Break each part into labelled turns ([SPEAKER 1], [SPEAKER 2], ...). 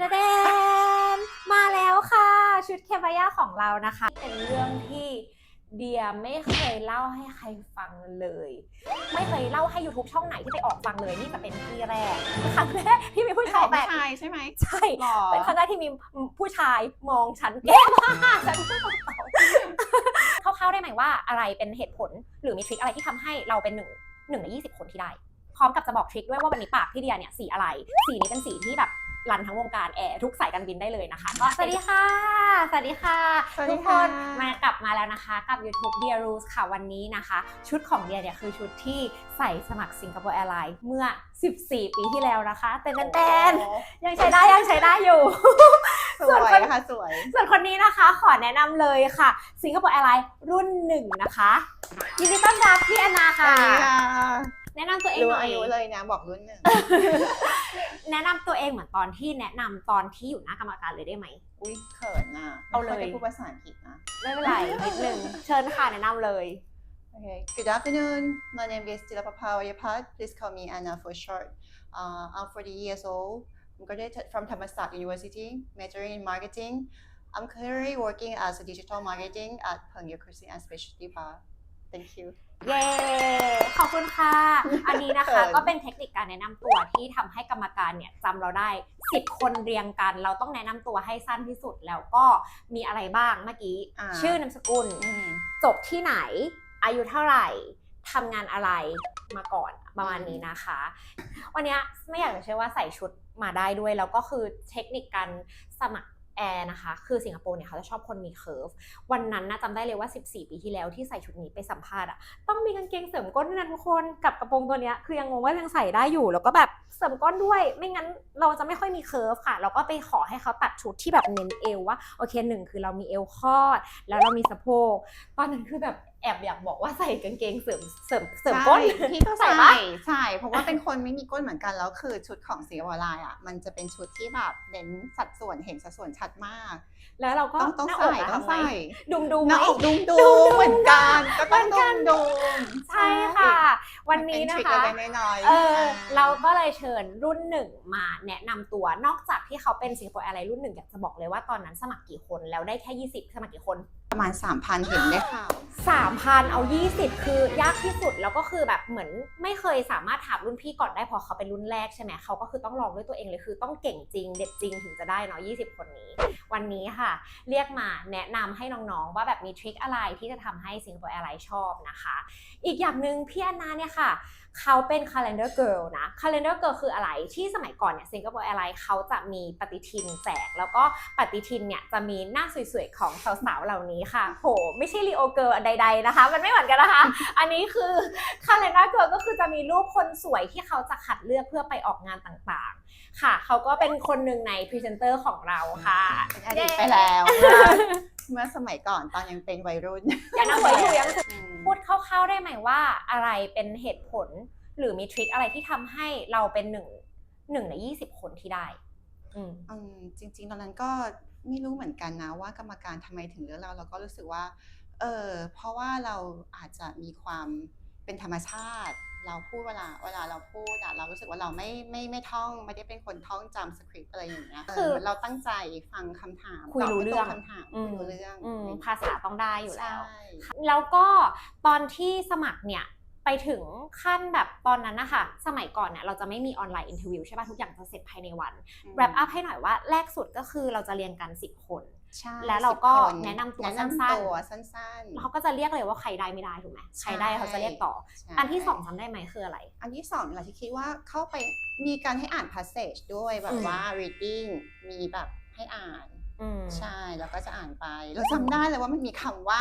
[SPEAKER 1] ดเดนมาแล้วค่ะ ชุดเคบายาของเรานะคะ เป็นเรื่องที่เดียไม่เคยเล่าให้ใครฟังเลย ไม่เคยเล่าให้ YouTube ช่องไหนที่ไปออกฟังเลยนี่จะเป็นที่แรกครั้งแรกที่มีผู้ชาย
[SPEAKER 2] แบ
[SPEAKER 1] บ
[SPEAKER 2] ชายใช่ไหม
[SPEAKER 1] ใช่
[SPEAKER 2] หรอ
[SPEAKER 1] เป็นครั้งแรกที่มีผู้ชายมองฉันแก้มากฉันพูดตรงๆคร่าๆได้ไหมว่าอะไรเป็นเหตุผลหรือมีทริคอะไรที่ทำให้เราเป็นหนึ่งหนึ่งในยี่สิบคนที่ได้ พร้อมกับจะบอกทริคด้วยว่าวันนี้ปากพี่เดียเนี่ยสีอะไร สีนี้เป็นสีที่แบบ รันทั้งวงการแอร์ทุกสายการบินได้เลยนะคะก็สวัสดีค่ะ สวัสดีค่ะ
[SPEAKER 2] สวัสดี
[SPEAKER 1] ทุกค
[SPEAKER 2] ค่ะ
[SPEAKER 1] นมากลับมาแล้วนะคะ กับ YouTube Dear Rules ค่ะวันนี้นะคะ ชุดของเดียเนี่ยคือชุดที่ใส่สมัครสิงคโปร์แอร์ไลน์เมื่อ 14 ปีที่แล้วนะคะเต้นเต้นๆยังใช้ได้ยังใช้ได้อยู่
[SPEAKER 2] ส
[SPEAKER 1] ส่วน
[SPEAKER 2] ว
[SPEAKER 1] คน
[SPEAKER 2] ยค่ะสวย
[SPEAKER 1] ส่วนคนนี้นะคะขอแนะนำเลยค่ะสิงคโปร์แอร์ไลน์รุ่นหนึ่งนะคะยินดีต้อนรับพี่แอนนา
[SPEAKER 2] ส
[SPEAKER 1] ค่ะ
[SPEAKER 2] วัสดีค่ะ
[SPEAKER 1] แนะนำตัวเอง
[SPEAKER 2] รู้
[SPEAKER 1] หน่อย
[SPEAKER 2] อายุเลยนะบอกรุ่นหนึ่ง
[SPEAKER 1] แนะนำตัวเองเหมือนตอนที่แนะนำตอนที่อยู่หน้ากรรมการเลยได้ไหม
[SPEAKER 2] อุ้ยเขินอะ
[SPEAKER 1] เอาเลย
[SPEAKER 2] ไม่ค่ได้พูดภาษาอังกฤษนะ
[SPEAKER 1] ไม่เป็นไรนิดนึงเชิญค่ะแนะนำเลย
[SPEAKER 2] Okay. Good afternoon. My name is Dilapa Yapat. Please call me Anna for short. Uh, I'm 40 years old. I'm graduated from Thammasat University, majoring in marketing. I'm currently working as a digital marketing at Pengyu Cuisine and Specialty Bar. Thank you.
[SPEAKER 1] เย้ ขอบคุณค่ะ อันนี้นะคะ
[SPEAKER 2] เขิน
[SPEAKER 1] ก็เป็นเทคนิคการแนะนำตัวที่ทำให้กรรมการเนี่ยจำเราได้ 10 คนเรียงกัน เราต้องแนะนำตัวให้สั้นที่สุดแล้วก็มีอะไรบ้างเมื่อกี้
[SPEAKER 2] อ่า
[SPEAKER 1] ชื่อนามสกุล
[SPEAKER 2] อืม
[SPEAKER 1] จบที่ไหน อายุเท่าไหร่ ทำงานอะไรมาก่อนประมาณนี้นะคะ วันเนี้ยไม่อยากจะเชื่อว่าใส่ชุดมาได้ด้วย แล้วก็คือเทคนิคการสมัคร แอร์นะคะ คือสิงคโปร์เนี่ยเขาจะชอบคนมีเคิร์ฟ วันนั้นนะจำได้เลยว่า 14 ปีที่แล้วที่ใส่ชุดนี้ไปสัมภาษณ์อะต้องมีกางเกงเสริมก้นด้วยนะทุกคน กับกระโปรงตัวเนี้ย คือยังงงว่ายังใส่ได้อยู่ แล้วก็แบบเสริมก้นด้วย ไม่งั้นเราจะไม่ค่อยมีเคิร์ฟค่ะ เราก็ไปขอให้เขาตัดชุดที่แบบเน้นเอวว่า โอเคหนึ่งคือเรามีเอวคอด แล้วเรามีสะโพก ตอนนั้นคือแบบ แอบอยากบอกว่าใส่กางเกงเสริมเสริมเสริมก้น
[SPEAKER 2] ใช่พี่ก็
[SPEAKER 1] ใส่
[SPEAKER 2] ใส่
[SPEAKER 1] ปะ
[SPEAKER 2] ใช่เพราะว่าเป็นคนไม่มีก้นเหมือนกันแล้วคือชุดของสีวอลายอะ มันจะเป็นชุดที่แบบเน้นสัดส่วนเห็นสัดส่วนชัดมาก
[SPEAKER 1] แล้วเราก็
[SPEAKER 2] ต้องต้อง
[SPEAKER 1] หน้า
[SPEAKER 2] ใส่
[SPEAKER 1] กะ
[SPEAKER 2] ต้อง
[SPEAKER 1] ทำไใส่ดุมดุม
[SPEAKER 2] หน้าอกดุม
[SPEAKER 1] ดุ
[SPEAKER 2] ดุ
[SPEAKER 1] ม
[SPEAKER 2] มเหมือนกันก็ต้อง
[SPEAKER 1] เหมือนกั
[SPEAKER 2] ดุ
[SPEAKER 1] น
[SPEAKER 2] มดุม
[SPEAKER 1] ใช่ค่ะ วันนี้
[SPEAKER 2] เป็
[SPEAKER 1] นะ
[SPEAKER 2] ทริ
[SPEAKER 1] คะ
[SPEAKER 2] เล็กๆน้อยๆ
[SPEAKER 1] เออาเราก็เลยเชิญรุ่นหนึ่งมาแนะนำตัวนอกจากที่เขาเป็นสิงคโปร์แอร์ไลน์รุ่นหนึ่งอยากจะบอกเลยว่าตอนนั้นสมัครกี่คนแล้วได้แค่ 20 สมัครกี่คน
[SPEAKER 2] ประมาณ 3,000 เห็นได้ข่าว
[SPEAKER 1] 3,000 เอา 20 คือยากที่สุดแล้วก็คือแบบเหมือนไม่เคยสามารถถามรุ่นพี่ก่อนได้เพอเขาเป็นรุ่นแรกใช่ไหมเขาก็คือต้องลองด้วยตัวเองเลยคือต้องเก่งจริง เด็ดจริงถึงจะได้เนาะ20 คนนี้ วันนี้ค่ะ เรียกมาแนะนำให้น้องๆ ว่าแบบมีทริคอะไรที่จะทำให้สิงคโปร์แอร์ไลน์ชอบนะคะ อีกอย่างหนึ่งพี่แอนนาเนี่ยค่ะ เขาเป็น calendar girl นะ calendar girl คืออะไรที่สมัยก่อนเนี่ยสิงคโปร์แอร์ไลน์เขาจะมีปฏิทินแจก แล้วก็ปฏิทินเนี่ยจะมีหน้าสวยๆของสาวๆเหล่านี้ค่ะ โห ไม่ใช่ลีโอเกิร์ลใด ๆนะคะ มันไม่เหมือนกันนะคะ อันนี้คือ calendar girl ก็คือจะมีรูปคนสวยที่เขาจะคัดเลือกเพื่อไปออกงานต่างๆ ค่ะ เขาก็เป็นคนหนึ่งในพรีเซนเตอร์ของเราค่ะ
[SPEAKER 2] เป็นอดีตไปแล้วเมื่อเมื่อสมัยก่อนตอนยังเป็นวัยรุ่น
[SPEAKER 1] ยังนั่งสวยอยู่ยัง
[SPEAKER 2] อืม
[SPEAKER 1] พูดคร่าวๆได้ไหมว่าอะไรเป็นเหตุผลหรือมีทริคอะไรที่ทำให้เราเป็นหนึ่งหนึ่งในยี่สิบคนที่ได้ อืม
[SPEAKER 2] อืมจริง ๆ ตอนนั้นก็ ไม่รู้เหมือนกันนะว่ากรรมการทำไมถึงเลือกเรา เราก็รู้สึกว่า เออเพราะว่าเราอาจจะมีความเป็นธรรมชาติ เราพูดเวลาเวลาเราพูดอะเรารู้สึกว่าเราไม่ไม่ไม่ท่องไม่ได้เป็นคนท่องจำสคริปต์อะไรอย่างเงี้ย
[SPEAKER 1] คือ
[SPEAKER 2] เเราตั้งใจฟังคำถาม
[SPEAKER 1] คุยรู้
[SPEAKER 2] ตบให้
[SPEAKER 1] เรื่อง
[SPEAKER 2] ตคำถามคุยรู้เรื่อง
[SPEAKER 1] อืม
[SPEAKER 2] อะไรอย่างเงี้ย
[SPEAKER 1] ภาษาต้องได้อยู่แล้ว
[SPEAKER 2] ใช่
[SPEAKER 1] แล้วก็ตอนที่สมัครเนี่ย ไปถึงขั้นแบบตอนนั้นนะคะสมัยก่อนเนี่ยเราจะไม่มีออนไลน์อินเทอร์วิวใช่ป่ะทุกอย่างจะเสร็จภายในวันแรปอัพให้หน่อยว่าแรกสุดก็คือเราจะเรียนกัน 10 คน
[SPEAKER 2] ใช่
[SPEAKER 1] แล้วเราก็
[SPEAKER 2] สิบค
[SPEAKER 1] แนะนำตัว
[SPEAKER 2] แนะ
[SPEAKER 1] สั้น
[SPEAKER 2] นำ
[SPEAKER 1] ๆ
[SPEAKER 2] ตัวสั้น
[SPEAKER 1] แล้วเขาก็จะเรียกเลยว่าใครได้ไม่ได้ถูกไหมใครได้เขาจะเรียกต่อ
[SPEAKER 2] ใช่
[SPEAKER 1] อันที่สองจำได้ไหมคืออะไร
[SPEAKER 2] อันที่สองเราที่คิดว่าเข้าไปมีการให้อ่าน passage ด้วยแบ
[SPEAKER 1] อื
[SPEAKER 2] บ
[SPEAKER 1] ม
[SPEAKER 2] ว่า reading มีแบบให้อ่าน
[SPEAKER 1] อืม
[SPEAKER 2] ใช่แล้วก็จะอ่านไป เราจำได้เลยว่ามันมีคำว่า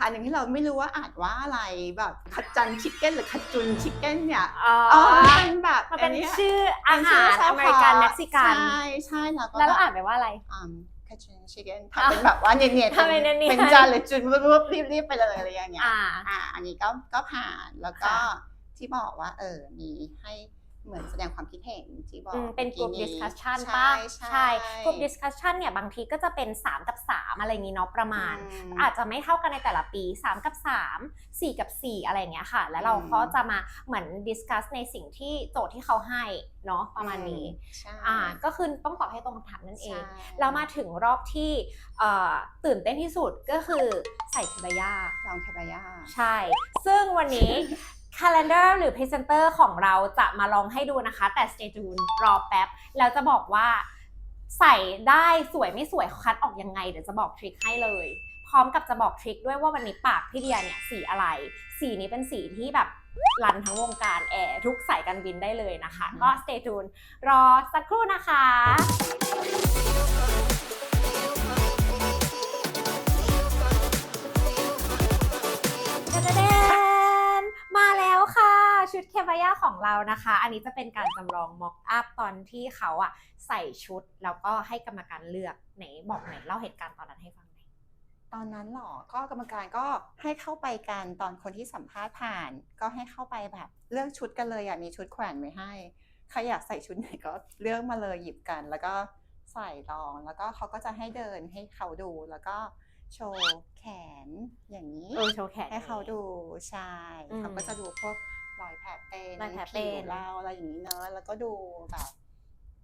[SPEAKER 2] อันหนึ่งที่เราไม่รู้ว่าอ่านว่าอะไรแบบขจันชิคเก้นหรือขจุนชิคเก้นเนี่ย
[SPEAKER 1] อ๋อ
[SPEAKER 2] อ๋อมันเป็นแบบ
[SPEAKER 1] มันเป็น
[SPEAKER 2] อัย
[SPEAKER 1] ชื่ออา
[SPEAKER 2] เป็น
[SPEAKER 1] หาร
[SPEAKER 2] ชื่
[SPEAKER 1] อเมริกันเม็กซิกัน
[SPEAKER 2] ใช่ใช่แล้วก็
[SPEAKER 1] แล้วเรา
[SPEAKER 2] บบ
[SPEAKER 1] อ่านไปว่าอะไร
[SPEAKER 2] อืมขจุนชิคเก้นทำเป็นแบบว่าเนียนๆ
[SPEAKER 1] ทำเป็นเนียนๆ
[SPEAKER 2] เป็นจานเลยจุนปุ๊บๆรีบๆไปเลยอะไรอย่างเงี้ย
[SPEAKER 1] อ่า
[SPEAKER 2] อ่าอันนี้ก็ก็ผ่านแล้วก็
[SPEAKER 1] ค่ะ
[SPEAKER 2] ที่บอกว่าเออมีให้ เหมือนแสดงความคิดเห็นที่บอก
[SPEAKER 1] อืมเป็นกลุ่ม
[SPEAKER 2] มื่อ
[SPEAKER 1] discussion
[SPEAKER 2] ใช่
[SPEAKER 1] ป่ะ
[SPEAKER 2] ใช่
[SPEAKER 1] กลุ่ม discussion เนี่ยบางทีก็จะเป็น 3 กับ 3 อะไรอย่างนี้เนาะประมาณ
[SPEAKER 2] อืม
[SPEAKER 1] อาจจะไม่เท่ากันในแต่ละปี 3 กับ 3 4 กับ 4 อะไรอย่างเงี้ยค่ะ แล้วเรา
[SPEAKER 2] อืม
[SPEAKER 1] ก็จะมาเหมือน discuss ในสิ่งที่โจทย์ที่เขาให้เนาะประมาณนี้
[SPEAKER 2] ใช่
[SPEAKER 1] อ่าก็คือต้องตอบให้ตรงคำถามนั่นเอง
[SPEAKER 2] ใช่
[SPEAKER 1] แล้วมาถึงรอบที่เอ่อตื่นเต้นที่สุดก็คือใส่เคบายา
[SPEAKER 2] ลองเทบายา
[SPEAKER 1] ใช่ ซึ่งวันนี้ calendar หรือ presenter ของเราจะมาลองให้ดูนะคะ แต่ stay tuned รอแป๊บ แล้วจะบอกว่าใส่ได้สวยไม่สวยคัดออกยังไง เดี๋ยวจะบอกทริคให้เลย พร้อมกับจะบอกทริคด้วยว่าวันนี้ปากพี่เดียเนี่ยสีอะไร สีนี้เป็นสีที่แบบรันทั้งวงการแอร์ทุกสายการบินได้เลยนะคะ ก็ stay tuned รอสักครู่นะคะ ชุดเคบายาของเรานะคะ อันนี้จะเป็นการจำลองม็อกอัพตอนที่เขาอะใส่ชุดแล้วก็ให้กรรมการเลือกไหนบอกหน่อยเล่าเหตุการณ์ตอนนั้นให้ฟังหน่อย
[SPEAKER 2] ตอนนั้นเหรอก็กรรมการก็ให้เข้าไปกันตอนคนที่สัมภาษณ์ผ่าน ก็ให้เข้าไปแบบเลือกชุดกันเลยอะมีชุดแขวนไว้ให้ใครอยากใส่ชุดไหนก็เลือกมาเลยหยิบกัน แล้วก็ใส่ลองแล้วก็เขาก็จะให้เดินให้เขาดูแล้วก็โชว์แขนอย่างนี้
[SPEAKER 1] เออโชว์แขน
[SPEAKER 2] ให้เขาดูใช่
[SPEAKER 1] อืม
[SPEAKER 2] เขาก็จะดูพวก รอยแผลเป็น
[SPEAKER 1] รอยแผลเป็น
[SPEAKER 2] ผิวเราอะไรอย่างนี้เนอะแล้วก็ดูแบบ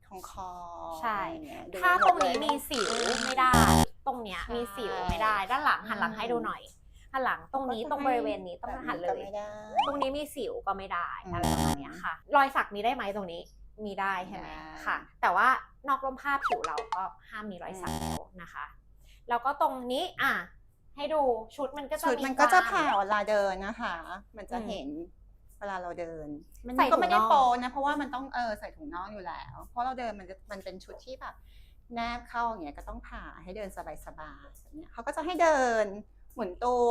[SPEAKER 2] ของคอ
[SPEAKER 1] ใช่
[SPEAKER 2] อะไรอย่เงี้ยดู
[SPEAKER 1] ถ้า
[SPEAKER 2] หม
[SPEAKER 1] ตร
[SPEAKER 2] ด
[SPEAKER 1] ง
[SPEAKER 2] เลย
[SPEAKER 1] นี้มีสิวไม่ได้ ตรงเนี้ย
[SPEAKER 2] ใช่
[SPEAKER 1] มีสิวไม่ได้ ด้านหลังหันหลังให้ดูหน่อยหันหลังตรงนี้ตรงบริเวณนี้ต้องหันเล
[SPEAKER 2] ก็
[SPEAKER 1] ย
[SPEAKER 2] ไม่ได้
[SPEAKER 1] ตรงนี้มีสิวก็ไม่ได้
[SPEAKER 2] อืม
[SPEAKER 1] อะไรประมาณเนี้ยค่ะ รอยสักมีได้ไหมตรงนี้ มีได้ใช่ไหม
[SPEAKER 2] ได้
[SPEAKER 1] ค่ะ แต่ว่านอกร่มผ้าผิวเราก็ห้ามมีรอยสักแล้วนะคะ แล้วก็ตรงนี้อะให้ดูชุดมันก็จะ
[SPEAKER 2] ชุด
[SPEAKER 1] มี
[SPEAKER 2] มันก็จะ
[SPEAKER 1] คว
[SPEAKER 2] ผ่าเวลาเดินนะคะ มันจะ
[SPEAKER 1] อืม
[SPEAKER 2] เห็น เวลาเราเดิน มัน
[SPEAKER 1] ใส่
[SPEAKER 2] ก็ไม่ได้
[SPEAKER 1] ถุงน่อง
[SPEAKER 2] โปนะ เพราะว่ามันต้องเออใส่ถุงน่องอยู่แล้ว เพราะเราเดินมันจะมันเป็นชุดที่แบบแนบเข้าอย่างเงี้ยก็ต้องผ่าให้เดินสบายๆแบบเนี้ยเขาก็จะให้เดินหมุนตัว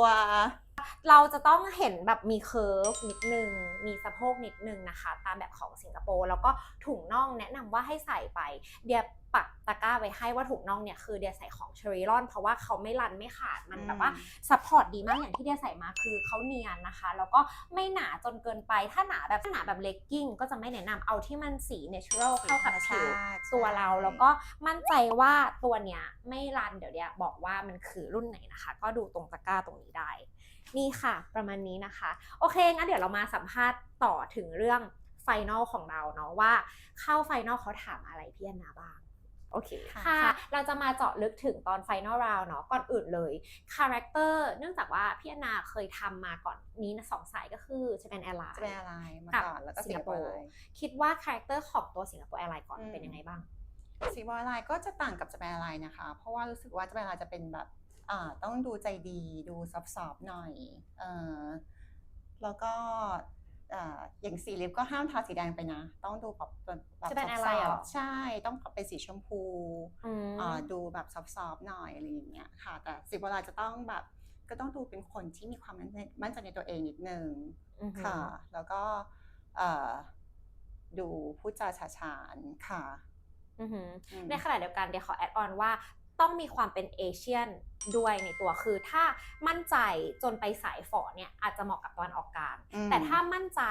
[SPEAKER 1] เราจะต้องเห็นแบบมีเคิร์ฟนิดนึง มีสะโพกนิดนึงนะคะ ตามแบบของสิงคโปร์แล้วก็ถุงน่องแนะนำว่าให้ใส่ไปเดียปักตะกร้าไว้ให้ว่าถุงน่องเนี่ยคือเดียใส่ของเชอริลอน เพราะว่าเขาไม่รันไม่ขาดมันแบบว่าซัพพอร์ตดีมากอย่างที่เดียใส่มาคือเขาเนียนนะคะ แล้วก็ไม่หนาจนเกินไปถ้าหนาแบบถ้าหนาแบบเลกกิ้งก็จะไม่แนะนำเอาที่มันสีเนเชอรัลเข้ากับผิวตัวเราแล้วก็มั่นใจว่าตัวเนี้ยไม่รันเดี๋ยวเดียบอกว่ามันคือรุ่นไหนนะคะ ก็ดูตรงตะกร้าตรงนี้ได้ นี่ค่ะ ประมาณนี้นะคะ โอเค งั้นเดี๋ยวเรามาสัมภาษณ์ต่อถึงเรื่องไฟนอลของเราเนาะว่าเข้าไฟนอลเขาถามอะไรพี่แอนนาบ้างโอเค
[SPEAKER 2] ค่ะ
[SPEAKER 1] ค่ะเราจะมาเจาะลึกถึงตอนไฟนอลราวเนาะ ก่อนอื่นเลยคาแรคเตอร์เนื่องจากว่าพี่แอนนาเคยทำมาก่อนนี้นะสองสายก็คือจะเป็นแอร์ไลน์
[SPEAKER 2] จะเป็นอะไรมา
[SPEAKER 1] กับ
[SPEAKER 2] ก่อนแล้วก็
[SPEAKER 1] สิ
[SPEAKER 2] สิ
[SPEAKER 1] ง
[SPEAKER 2] ง
[SPEAKER 1] ค
[SPEAKER 2] ค
[SPEAKER 1] โป
[SPEAKER 2] โป
[SPEAKER 1] ร์
[SPEAKER 2] ร์
[SPEAKER 1] คิดว่าคาแรคเตอร์ของตัวสิงคโปร์แอร์ไลน์ก่อน
[SPEAKER 2] อืม
[SPEAKER 1] เป็นยังไงบ้าง
[SPEAKER 2] สีบอลไลน์ก็จะต่างกับจะเป็นอะไรนะคะ เพราะว่ารู้สึกว่าจะเป็นอะไรจะเป็นแบบอ่า ต้องดูใจดีดูซอฟๆหน่อยเออแล้วก็อ่าอย่างสีลิปก็ห้ามทาสีแดงไปนะ ต้องดูแบบแบบ
[SPEAKER 1] จะเป็น
[SPEAKER 2] ซ
[SPEAKER 1] อะไร
[SPEAKER 2] ฟ
[SPEAKER 1] เหรอ
[SPEAKER 2] ๆใช่ต้องปรับเป็นสีชมพู
[SPEAKER 1] อืม
[SPEAKER 2] อ่าดูแบบซอฟๆหน่อยอะไรอย่างเงี้ยค่ะ แต่สีบอลไลน์จะต้องแบบก็ต้องดูเป็นคนที่มีความมั่นใจมั่นใจในตัวเองนิดนึง
[SPEAKER 1] อือหือ
[SPEAKER 2] ค่ะ แล้วก็เอ่อดูพูดจาฉาฉานค่ะ
[SPEAKER 1] อือหือ
[SPEAKER 2] อืม
[SPEAKER 1] ในขณะเดียวกันเดี๋ยวขอแอดออนว่า ต้องมีความเป็นเอเชียนด้วยในตัวคือถ้ามั่นใจจนไปสายฝอเนี่ยอาจจะเหมาะกับตอนออกกลาง
[SPEAKER 2] อืม
[SPEAKER 1] แต่ถ้ามั่นใจ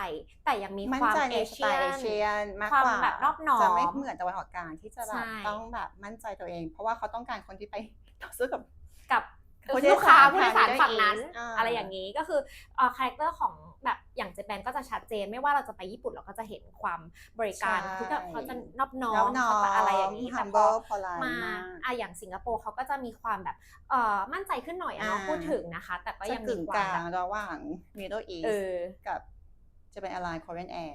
[SPEAKER 1] แต่ยังมี
[SPEAKER 2] มั่น
[SPEAKER 1] ความ
[SPEAKER 2] ใจ
[SPEAKER 1] เอ
[SPEAKER 2] ในส
[SPEAKER 1] เชี
[SPEAKER 2] ไต
[SPEAKER 1] ย
[SPEAKER 2] ล์เอนเชียนมาก
[SPEAKER 1] ความ
[SPEAKER 2] กว่า
[SPEAKER 1] แบบนอบน้อม
[SPEAKER 2] จะไม่เหมือนตะวันออกกลางที่จะแบ
[SPEAKER 1] ใช่
[SPEAKER 2] บต้องแบบมั่นใจตัวเอง เพราะว่าเขาต้องการคนที่ไปต่อสู้กับ
[SPEAKER 1] กับ
[SPEAKER 2] ผู้โดย
[SPEAKER 1] ลูกค้า
[SPEAKER 2] สาร
[SPEAKER 1] ผู้โดยสาร
[SPEAKER 2] ทาง
[SPEAKER 1] ฝั่งนั้น
[SPEAKER 2] Middle East อ่า
[SPEAKER 1] อะไรอย่างนี้ก็คือคาแรคเตอร์ของแบบอย่างเจแปนก็จะชัดเจน ไม่ว่าเราจะไปญี่ปุ่นเราก็จะเห็นความบริการ
[SPEAKER 2] ใช่
[SPEAKER 1] ทุกอย่างเขาจะนอบน้อ
[SPEAKER 2] แล้ว
[SPEAKER 1] ม
[SPEAKER 2] น้อ
[SPEAKER 1] เขา
[SPEAKER 2] ง
[SPEAKER 1] จะอะไรอย่างนี้แต่พอ
[SPEAKER 2] humble polite
[SPEAKER 1] มาา
[SPEAKER 2] ก
[SPEAKER 1] อะอย่างสิงคโปร์เขาก็จะมีความแบบเอ่อมั่นใจขึ้นหน่อยอะเนาะ
[SPEAKER 2] อ่า
[SPEAKER 1] พูดถึงนะคะ แต่ก็
[SPEAKER 2] จะ
[SPEAKER 1] ยัง
[SPEAKER 2] กึ่
[SPEAKER 1] มี
[SPEAKER 2] ง
[SPEAKER 1] ควากม
[SPEAKER 2] ลา
[SPEAKER 1] แบ
[SPEAKER 2] ง
[SPEAKER 1] บ
[SPEAKER 2] ระหว่าง Middle
[SPEAKER 1] เอ
[SPEAKER 2] East
[SPEAKER 1] อ
[SPEAKER 2] กับจะเป็น Airline Korean Air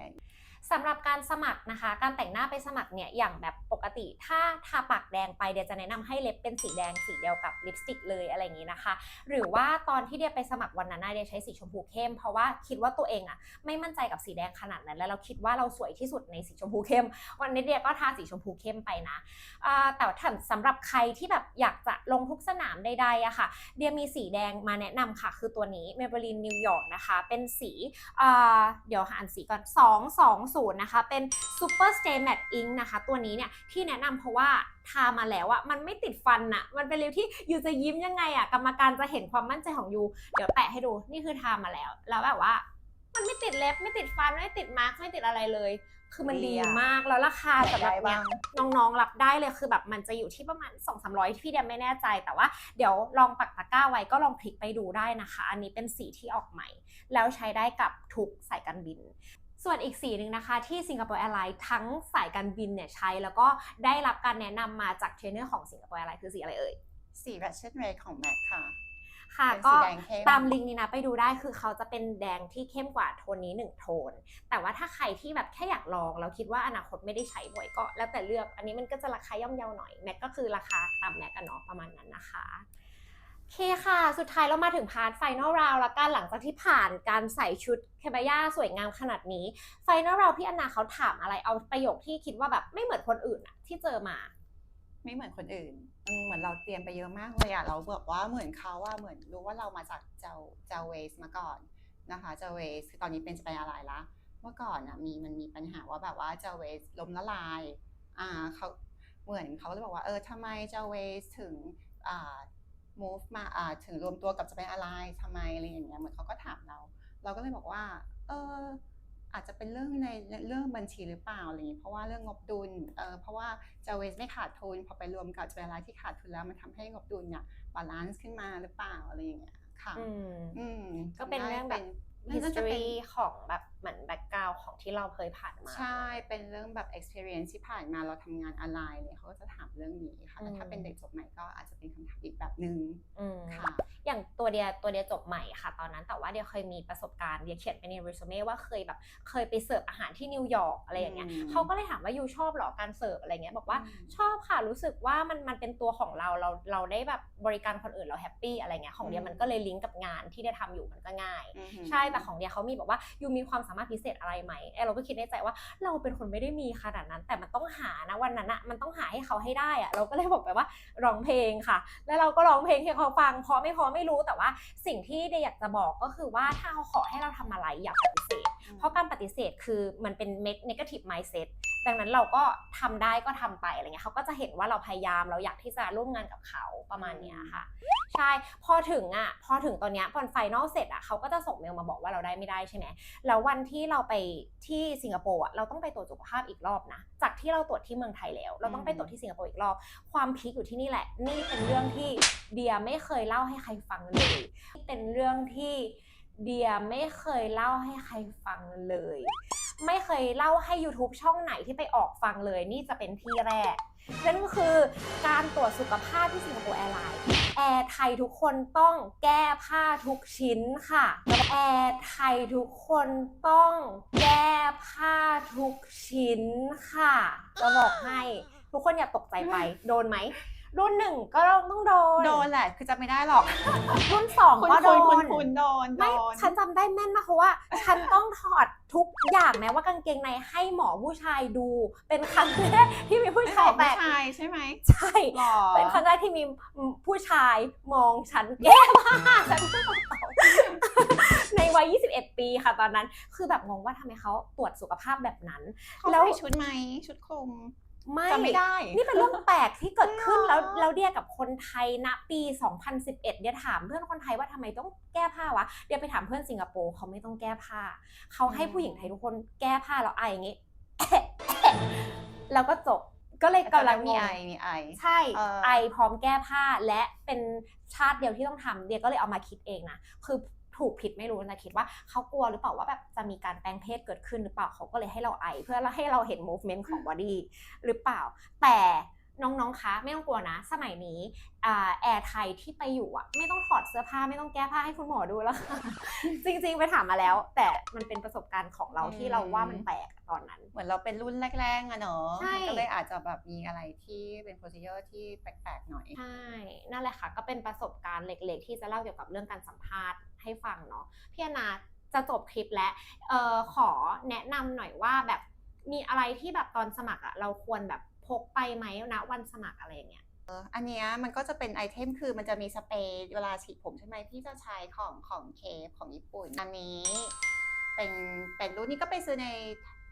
[SPEAKER 1] สำหรับการสมัครนะคะ การแต่งหน้าไปสมัครเนี่ยอย่างแบบปกติ ถ้าทาปากแดงไปเดียจะแนะนำให้เล็บเป็นสีแดงสีเดียวกับลิปสติกเลยอะไรอย่างนี้นะคะ หรือว่าตอนที่เดียไปสมัครวันนั้นน่ะเดียใช้สีชมพูเข้ม เพราะว่าคิดว่าตัวเองอะไม่มั่นใจกับสีแดงขนาดนั้น แล้วเราคิดว่าเราสวยที่สุดในสีชมพูเข้ม วันนี้เดียก็ทาสีชมพูเข้มไปนะแต่ถ้าสำหรับใครที่แบบอยากจะลงทุกสนามใดๆอะค่ะ เดียมีสีแดงมาแนะนำค่ะ คือตัวนี้ Maybelline New York นะคะ เป็นสีเดี๋ยวหาอ่านสีก่อน220 นะคะ เป็น Super Stay Matte Ink นะคะ ตัวนี้เนี่ยที่แนะนำเพราะว่าทามาแล้วอะมันไม่ติดฟันอะมันเป็นริ้วที่ยูจะยิ้มยังไงอะกรรมการจะเห็นความมั่นใจของยูเดี๋ยวแปะให้ดูนี่คือทามาแล้ว แล้วแบบว่า มันไม่ติดเล็บไม่ติดฟันไม่ติดมาร์กไม่ติดอะไรเลย คือมัน
[SPEAKER 2] ดี
[SPEAKER 1] ดี
[SPEAKER 2] อะ
[SPEAKER 1] มากแล้วราคาสำหรับ
[SPEAKER 2] อยากได้
[SPEAKER 1] เนี้ย
[SPEAKER 2] บ้าง
[SPEAKER 1] น้องๆรับได้เลยคือแบบมันจะอยู่ที่ประมาณ 2 3 0 0ที่พี่เดียไม่แน่ใจแต่ว่าเดี๋ยวลองปักตะกร้าไว้ก็ลองคลิกไปดูได้นะคะ อันนี้เป็นสีที่ออกใหม่ แล้วใช้ได้กับทุกสายการบิน ส่วนอีกสีหนึ่งนะคะที่สิงคโปร์แอร์ไลน์ทั้งสายการบินเนี่ยใช้แล้วก็ได้รับการแนะนำมาจากเทรนเนอร์ของสิงคโปร์แอร์ไลน์คือสีอะไรเอ่ย
[SPEAKER 2] สี Ratchet Red ของ MAC ค่ะ
[SPEAKER 1] ค่ะ
[SPEAKER 2] เป็น
[SPEAKER 1] ก็
[SPEAKER 2] สีแดงเข้ม
[SPEAKER 1] ตามลิงก์นี้นะไปดูได้คือเขาจะเป็นแดงที่เข้มกว่าโทนนี้1โทน แต่ว่าถ้าใครที่แบบแค่อยากลองแล้วคิดว่าอนาคตไม่ได้ใช้บ่อยก็ แล้วแต่เลือกอันนี้มันก็จะราคาย่อมเยาหน่อยแม็กก็คือราคาตามแม็กกันเนาะประมาณนั้นนะคะ โอเคค่ะ สุดท้ายเรามาถึงพาร์ทไฟนอลราวแล้วกันหลังจากที่ผ่านการใส่ชุดเคบาย่าสวยงามขนาดนี้ไฟนอลราวพี่อนนาเขาถามอะไรเอาประโยคที่คิดว่าแบบไม่เหมือนคนอื่นอะที่เจอมา
[SPEAKER 2] ไม่เหมือนคนอื่นเหมือนเราเตรียมไปเยอะมากเลยอะเราบอกว่าเหมือนเขาว่าเหมือนรู้ว่าเรามาจากเจ้าเจ้าเวสมาก่อนนะคะเจ้าเวสคือตอนนี้เป็นสเปนอะไรละเมื่อก่อนอะมีมันมีปัญหาว่าแบบว่าเจ้าเวสล้มละลายอ่าเขาเหมือนเขาเลยบอกว่าเออทำไมเจ้าเวสถึงอ่า move มาอ่าถึงรวมตัวกับจะเป็นอะไรทำไมอะไรอย่างเงี้ยเหมือนเขาก็ถามเรา เราก็เลยบอกว่า เอออาจจะเป็นเรื่องในเรื่องบัญชีหรือเปล่าอะไรอย่างงี้เพราะว่าเรื่องงบดุลเออเพราะว่าจาเวสไม่ขาดทุนพอไปรวมกับเวลาที่ขาดทุนแล้วมันทำให้งบดุลเนี่ยบาลานซ์ขึ้นมาหรือเปล่าอะไรอย่างเงี้ยค่ะ
[SPEAKER 1] อืม
[SPEAKER 2] อืม
[SPEAKER 1] ก็เป็นเรื่องแบบ
[SPEAKER 2] น่าจะเป็น
[SPEAKER 1] history ของแบบ เหมือนแบ็กกราวของที่เราเคยผ่านมา
[SPEAKER 2] ใช่ เป็นเรื่องแบบ experience ที่ผ่านมาเราทำงานอะไรเนี่ยเขาก็จะถามเรื่องนี้ค่ะแต่ถ้า
[SPEAKER 1] อืม
[SPEAKER 2] เป็นเด็กจบใหม่ก็อาจจะเป็นคำถามอีกแบบหนึ่ง
[SPEAKER 1] อืม
[SPEAKER 2] ค่ะ
[SPEAKER 1] อย่างตัวเดียตัวเดียจบใหม่ค่ะ ตอนนั้นแต่ว่าเดียเคยมีประสบการณ์เดียเขียนไปในเรซูเม่ว่าเคยแบบเคยไปเสิร์ฟอาหารที่นิวยอร์กอะไรอย่างเงี้ย
[SPEAKER 2] อืม
[SPEAKER 1] เขาก็เลยถามว่ายูชอบเหรอการเสิร์ฟอะไรเงี้ยบอกว่า
[SPEAKER 2] อืม
[SPEAKER 1] ชอบค่ะรู้สึกว่ามันมันเป็นตัวของเราเราเราได้แบบบริการคนอื่นเราแฮปปี้อะไรเงี้ยของเดีย
[SPEAKER 2] อืม
[SPEAKER 1] มันก็เลยลิงก์กับงานที่เดียทำอยู่มันก็ง่าย
[SPEAKER 2] อือหือ
[SPEAKER 1] ใช่แต่ของเดียเขามีบอกว่ายูมีความสามารถพิเศษอะไรไหมเออเราก็คิดในใจว่าเราเป็นคนไม่ได้มีขนาดนั้น แต่มันต้องหานะวันนั้นอะมันต้องหาให้เขาให้ได้อะเราก็เลยบอกไปว่าร้องเพลงค่ะ แล้วเราก็ร้องเพลงให้เขาฟังเพราะไม่เพราะไม่รู้แต่ว่าสิ่งที่เดียอยากจะบอกก็คือว่าถ้าเขาขอให้เราทำอะไรอย่าปฏิเสธ เพราะการปฏิเสธคือมันเป็น negative mindset ดังนั้นเราก็ทำได้ก็ทำไปอะไรเงี้ยเขาก็จะเห็นว่าเราพยายามเราอยากที่จะร่วมงานกับเขาประมาณเนี้ยค่ะใช่พอถึงอะพอถึงตอนเนี้ยพอไฟนอลเสร็จอะเขาก็จะส่งเมลมาบอกว่าเราได้ไม่ได้ใช่ไหมแล้ววันที่เราไปที่สิงคโปร์อะเราต้องไปตรวจสุขภาพอีกรอบนะจากที่เราตรวจที่เมืองไทยแล้ว เราต้องไปตรวจที่สิงคโปร์อีกรอบ ความพีคอยู่ที่นี่แหละ นี่เป็นเรื่องที่เดียไม่เคยเล่าให้ใครฟังเลยเป็นเรื่องที่เดียไม่เคยเล่าให้ใครฟังเลย ไม่เคยเล่าให้ YouTube ช่องไหนที่ไปออกฟังเลย นี่จะเป็นที่แรก นั่นก็คือการตรวจสุขภาพที่สิงคโปร์แอร์ไลน์แอร์ไทยทุกคนต้องแก้ผ้าทุกชิ้นค่ะแอร์ไทยทุกคนต้องแก้ผ้าทุกชิ้นค่ะจะบอกให้ทุกคนอย่าตกใจไปโดนไหม รุ่นหนึ่งก็ต้องโดน
[SPEAKER 2] โดนแหละ คือจะไม่ได้หรอก
[SPEAKER 1] รุ่นสอง
[SPEAKER 2] คุณ
[SPEAKER 1] ก็โด
[SPEAKER 2] คุณ
[SPEAKER 1] น
[SPEAKER 2] คุณโดน
[SPEAKER 1] ไม่
[SPEAKER 2] โดน
[SPEAKER 1] ฉันจำได้แม่นมากเพราะว่า ฉันต้องถอดทุกอย่างแม้ว่ากางเกงในให้หมอผู้ชายดู เป็นครั้งแรกที่มีผู้
[SPEAKER 2] ไม่
[SPEAKER 1] ชาย
[SPEAKER 2] บอก
[SPEAKER 1] แปล
[SPEAKER 2] ผู้
[SPEAKER 1] ก
[SPEAKER 2] ชายใช่ไหม
[SPEAKER 1] ใช่
[SPEAKER 2] หรอ
[SPEAKER 1] เป็นครั้งแรกที่มีผู้ชายมองฉันแย่มากฉันก็ตอบในวัย 21 ปีค่ะตอนนั้น คือแบบงงว่าทำไมเขาตรวจสุขภาพแบบนั้น
[SPEAKER 2] เขา
[SPEAKER 1] แล้ว
[SPEAKER 2] ใส่ชุดไหมชุดคลุม
[SPEAKER 1] ไม่
[SPEAKER 2] จำไม่ได้
[SPEAKER 1] นี่เป็นเรื่องแปลกที่เกิดขึ้น
[SPEAKER 2] ไม่หรอ
[SPEAKER 1] แล้วแล้วเดียกับคนไทยณปี 2011เดียถามเพื่อนคนไทยว่าทำไมต้องแก้ผ้าวะเดียไปถามเพื่อนสิงคโปร์เขาไม่ต้องแก้ผ้า เขาให้ผู้หญิงไทยทุกคนแก้ผ้าแล้วไออย่างงี้แล้วก็จบก็เลยกำลัง
[SPEAKER 2] มี
[SPEAKER 1] ง
[SPEAKER 2] ไองมีไอ
[SPEAKER 1] ใช่
[SPEAKER 2] เออ
[SPEAKER 1] ไอพร้อมแก้ผ้าและเป็นชาติเดียวที่ต้องทำเดียก็เลยเอามาคิดเองนะคือ ถูกผิดไม่รู้นะคิดว่าเขากลัวหรือเปล่าว่าแบบจะมีการแปลงเพศเกิดขึ้นหรือเปล่าเขาก็เลยให้เราไอ เพื่อให้เราเห็น movement ของ body หรือเปล่า แต่น้องๆ คะ ไม่ต้องกลัวนะ สมัยนี้อ่าแอร์ไทยที่ไปอยู่อะไม่ต้องถอดเสื้อผ้าไม่ต้องแก้ผ้าให้คุณหมอดูแล้วค่ะ จริงๆ ไปถามมาแล้ว แต่มันเป็นประสบการณ์ของเราที่เราว่ามันแปลกตอนนั้น
[SPEAKER 2] เหมือนเราเป็นรุ่นแรกๆอะเนาะ
[SPEAKER 1] ใช่
[SPEAKER 2] มันก็เลยอาจจะแบบมีอะไรที่เป็น procedure ที่แปลกๆหน่อย
[SPEAKER 1] ใช่ นั่นแหละค่ะ ก็เป็นประสบการณ์เล็กๆ ที่จะเล่าเกี่ยวกับเรื่องการสัมภาษณ์ ให้ฟังเนาะพี่นาจะจบคลิปแล้วเออขอแนะนำหน่อยว่าแบบมีอะไรที่แบบตอนสมัครอะเราควรแบบพกไปไหมนะวันสมัครอะไรอย่างเงี้ย
[SPEAKER 2] อันนี้มันก็จะเป็นไอเทมคือมันจะมีสเปรย์เวลาฉีดผมใช่ไหมพี่จะใช้ของของเคฟของญี่ปุ่น อันนี้เป็นเป็นรุ่นนี้ก็ไปซื้อใน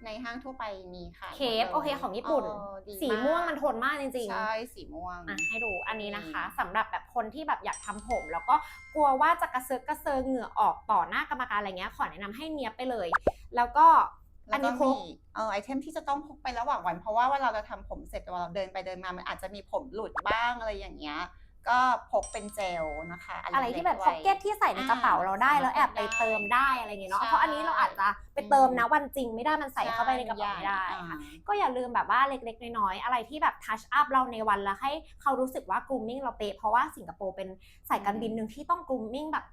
[SPEAKER 2] ในห้างทั่วไปมีขาย
[SPEAKER 1] เคฟโอเคของญี่ปุ่น
[SPEAKER 2] ดี
[SPEAKER 1] สีม่วงมันทนมากจริงๆ
[SPEAKER 2] ใช่สีม่วง
[SPEAKER 1] อะให้ดูอันนี้นะคะ
[SPEAKER 2] อืม
[SPEAKER 1] สำหรับแบบคนที่แบบอยากทำผม แล้วก็กลัวว่าจะกระเซิร์กกระเซิงเหงื่อออกต่อหน้ากรรมการอะไรเงี้ยขอแนะนำให้เนียบไปเลย แล้วก็
[SPEAKER 2] แล้ว
[SPEAKER 1] อันนี้
[SPEAKER 2] ก็
[SPEAKER 1] พก
[SPEAKER 2] มีเอ่อไอเทมที่จะต้องพกไประหว่างวัน เพราะว่าเวลาเราทำผมเสร็จเวลาเราเดินไปเดินมามันอาจจะมีผมหลุดบ้างอะไรอย่างเงี้ย ก็พกเป็นเจลนะคะน
[SPEAKER 1] อะไรที่แบบ
[SPEAKER 2] ล็
[SPEAKER 1] พ็อก
[SPEAKER 2] ๆ
[SPEAKER 1] เก็ตที่ใส่ในกระเป๋าเราได้
[SPEAKER 2] อ่า
[SPEAKER 1] แล้วแอบไปเติมได้อะไรอย่างเงี้ยเนาะ
[SPEAKER 2] ใช่
[SPEAKER 1] เพราะอันนี้เราอาจจะไปเติมนะ
[SPEAKER 2] อืม
[SPEAKER 1] วันจริงไม่ได้มันใส่เข้าไปในกระเป๋าไม่ได้
[SPEAKER 2] อ่า
[SPEAKER 1] ค่ะก็อย่าลืมแบบว่าเล็กๆ น้อยๆอะไรที่แบบทัชอัพเราในวันแล้วให้เขารู้สึกว่ากรูมมิ่งเราเป๊ะเพราะว่าสิงคโปร์เป็นสายการบินหนึ่งที่ต้องกรูมมิ่งแบบ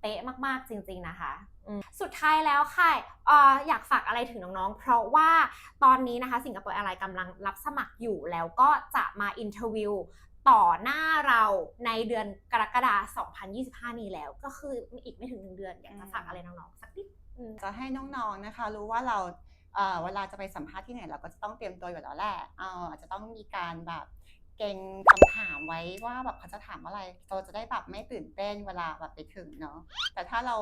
[SPEAKER 1] เป๊ะมากๆจริง ๆนะคะอืมสุดท้ายแล้วค่ะเอ่ออยากฝากอะไรถึงน้องๆ เพราะว่าตอนนี้นะคะสิงคโปร์แอร์ไลน์กำลังรับสมัครอยู่แล้วก็จะมาอินเทอร์วิว ต่อหน้าเราในเดือนกรกฎาคม2025 นี้แล้ว ก็คืออีกไม่ถึงหนึ่งเดือนอยากจะฝากอะไรน้องๆสักนิด
[SPEAKER 2] จะให้น้องๆนะคะ รู้ว่าเราเวลาจะไปสัมภาษณ์ที่ไหนเราก็จะต้องเตรียมตัวอยู่แล้วแหละเอ่ออาจจะต้องมีการแบบเก่งคำถามไว้ว่าแบบเขาจะถามอะไรเราจะได้แบบไม่ตื่นเต้นเวลาแบบไปถึงเนาะแต่ถ้าเรา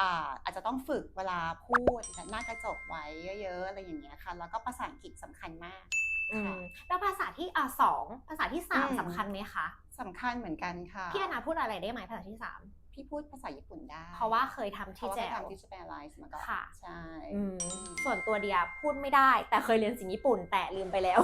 [SPEAKER 2] อ่าอาจจะต้องฝึกเวลาพูดหน้ากระจกไว้เยอะ ๆ อะไรอย่างเงี้ยค่ะ แล้วก็ภาษาอังกฤษสำคัญมาก
[SPEAKER 1] อืม
[SPEAKER 2] ค่ะ
[SPEAKER 1] แล้วภาษาที่อ่าสองภาษาที่สาม
[SPEAKER 2] อืม
[SPEAKER 1] สำคัญไหมคะ
[SPEAKER 2] สำคัญเหมือนกันค่ะ
[SPEAKER 1] พี่แอนนาพูดอะไรได้ไหมภาษาที่สาม
[SPEAKER 2] พี่พูดภาษาญี่ปุ่นได้
[SPEAKER 1] เพราะว่าเคยทำ
[SPEAKER 2] เพ
[SPEAKER 1] ที่
[SPEAKER 2] ราะว่า
[SPEAKER 1] แจ
[SPEAKER 2] ไป
[SPEAKER 1] ว
[SPEAKER 2] ทำที่ Japan Airlines มาก่อน
[SPEAKER 1] ค่ะ
[SPEAKER 2] ใช่
[SPEAKER 1] อืมส่วนตัวเดียพูดไม่ได้ แต่เคยเรียนสิ่งญี่ปุ่น แต่ลืมไปแล้ว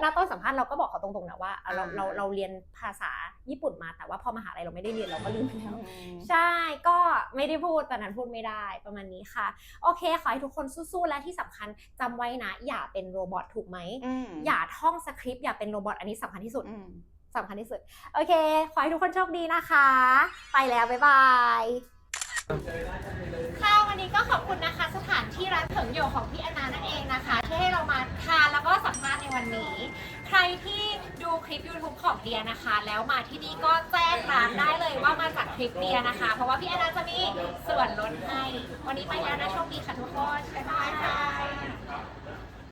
[SPEAKER 1] หน้าต้นสัมภาษณ์เราก็บอกเขาตรงๆนะว่าเราเราเราเรียนภาษาญี่ปุ่นมาแต่ว่าพอมหาลัยเราไม่ได้เรียนเราก็ลืมไปแล้ว
[SPEAKER 2] อืม
[SPEAKER 1] ใช่ ก็ไม่ได้พูด ตอนนั้นพูดไม่ได้ ประมาณนี้ค่ะ โอเค ขอให้ทุกคนสู้ๆ และที่สำคัญจำไว้นะ อย่าเป็นโรบอทถูกไหม
[SPEAKER 2] อืม
[SPEAKER 1] อย่าท่องสคริปต์ อย่าเป็นโรบอท อันนี้สำคัญที่สุด
[SPEAKER 2] อืม
[SPEAKER 1] สำคัญที่สุด โอเค ขอให้ทุกคนโชคดีนะคะ ไปแล้ว บ๊ายบายค่ะวันนี้ก็ขอบคุณนะคะ สถานที่ร้านเผิงโยของพี่อนานั่นเองนะคะ ที่ให้เรามาทานแล้วก็สัมภาษณ์ในวันนี้ ใครที่ดูคลิป YouTube ของเดียนะคะ แล้วมาที่นี่ก็แจ้งร้านได้เลยว่ามาจากคลิปเดียนะคะ เพราะว่าพี่อนนาจะมีส่วนลดให้ วันนี้ไปแล้วนะโชคดีค่ะทุกคนบ๊ายบายค่ะ